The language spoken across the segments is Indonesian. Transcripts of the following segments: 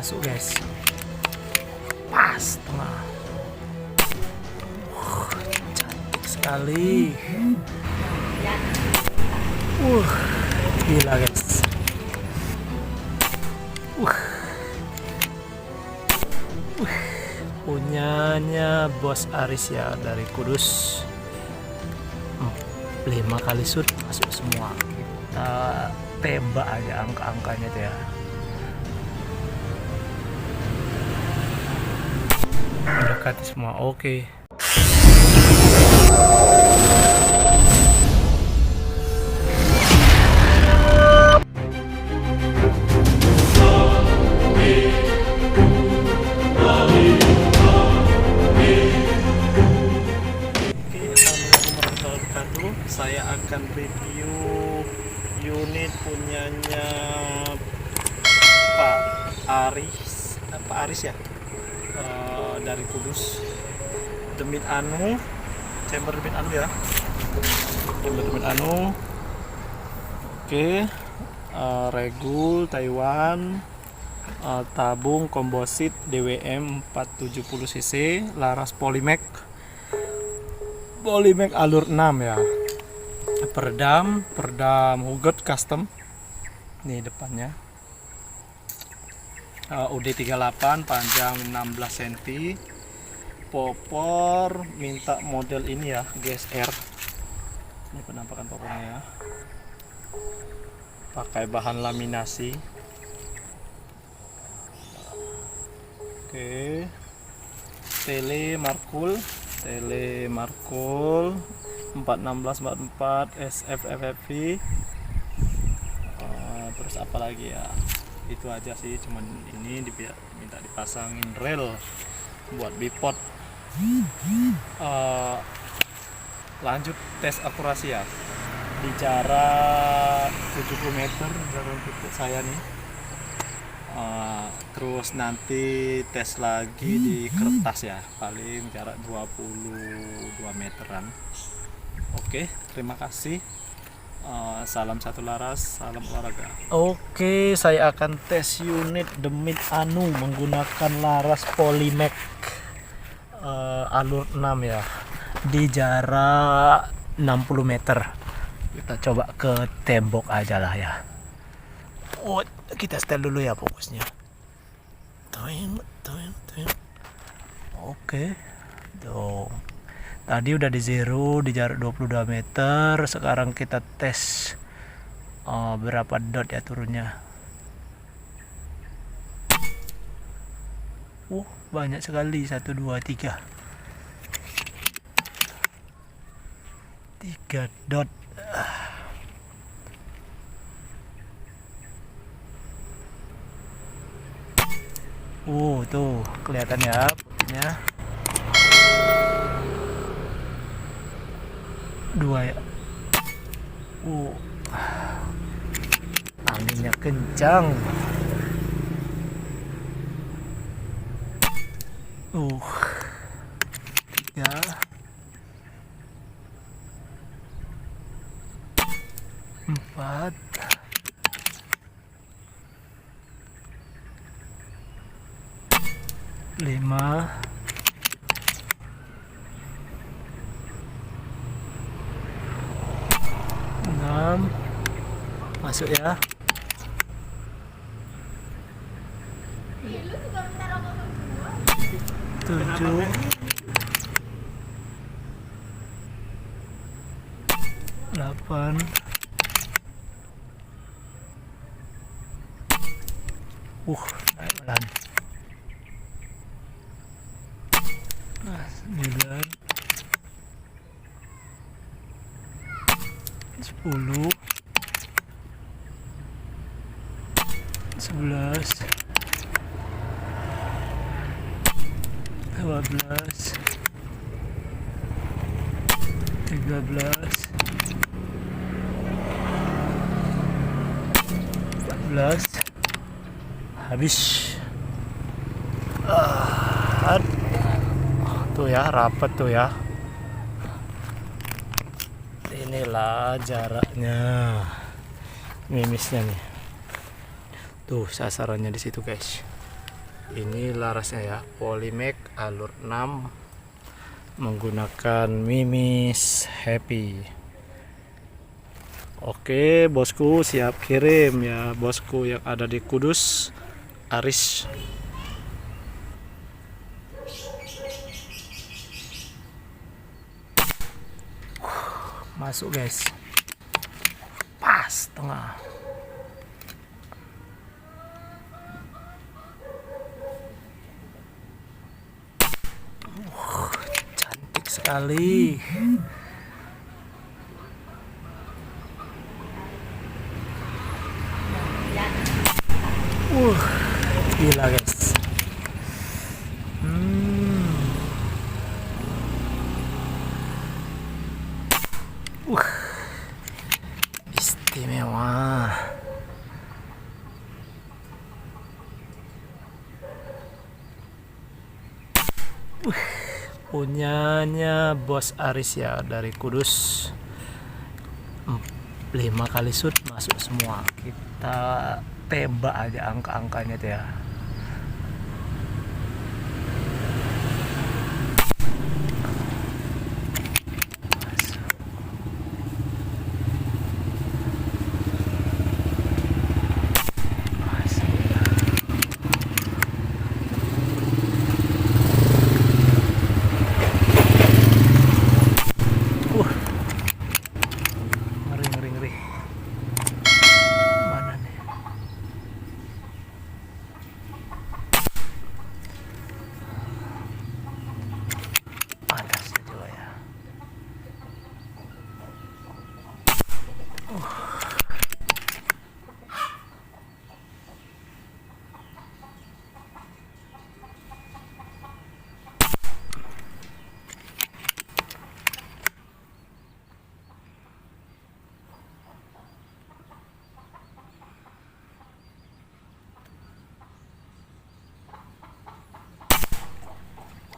masuk. Guys pas tengah. Wah, cantik sekali. Uh gila guys. Uh uh punyanya bos Aris ya dari Kudus. Hmm, lima kali shoot masuk semua. Kita tembak aja angka-angkanya tuh ya mendekati semua. Oke. Wabarakatuh. Saya akan review unit punyanya Pak Aris, Pak Aris ya, Eh, dari Kudus. Demit Anu, chamber Demit Anu ya, chamber Demit Anu. Oke, eh, Regul Taiwan, eh, tabung komposit DWM 470 cc, laras Polymac. Polymac alur 6 ya. Peredam peredam Hugot custom. Nih depannya Uh, UD38 panjang 16 cm popor minta model ini ya GSR ini penampakan popornya ya. Pakai bahan laminasi. Oke. Tele markul tele markul 41644 SFFFV Eh, terus apa lagi ya itu aja sih cuman ini minta dipasangin rel buat bipod Eh, lanjut tes akurasi ya. Di jarak 70 meter jarak saya nih. Eh, terus nanti tes lagi di kertas ya paling jarak 22 meteran. Oke terima kasih Eh, salam satu laras salam olahraga. Oke saya akan tes unit demit anu menggunakan laras polymac eh, alur 6 ya di jarak 60 meter. Kita coba ke tembok aja lah ya. Oh kita setel dulu ya fokusnya. Toing, toing, toing. oke. dong tadi udah di zero di jarak 22 meter. Sekarang kita tes eh, berapa dot ya turunnya. Uh banyak sekali. Satu dua tiga. Tiga dot. Uh, tuh kelihatan ya putihnya. Dua ya. Uh. Anginnya kencang. Uh. Tiga. Empat. lima enam masuk ya. Tujuh. Delapan. Uh naik pelan. Sembilan sepuluh sebelas dua belas tiga belas empat belas habis ah, tuh ya rapet tuh ya inilah jaraknya. Mimisnya nih. Tuh sasarannya di situ guys. Ini larasnya ya. Polymac alur 6 menggunakan Mimis Happy. Oke bosku siap kirim ya. Bosku yang ada di Kudus Aris masuk guys. Pas tengah. Uh, cantik sekali. Uh gila guys hmm. uh istimewa uh punyanya bos Aris ya dari Kudus. Lima kali shoot masuk semua. Kita tebak aja angka-angkanya tuh ya Masuk. Masuk. Wah. Ngeri ngeri ngeri. Mana nih? Panasnya juga ya.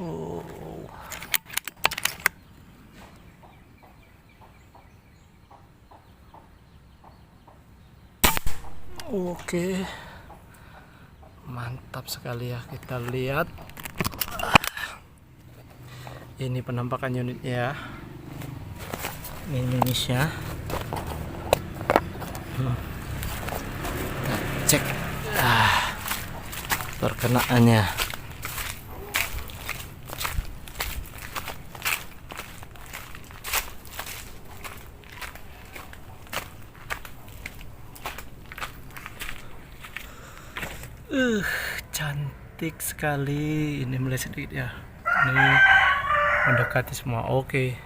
Oh. Oke. Mantap sekali ya kita lihat. Ini penampakan unitnya ya. Minimisnya. Hmm. Kita cek ah. Uh, cantik sekali. Ini meleset sedikit ya. Ini mendekati semua. Oke.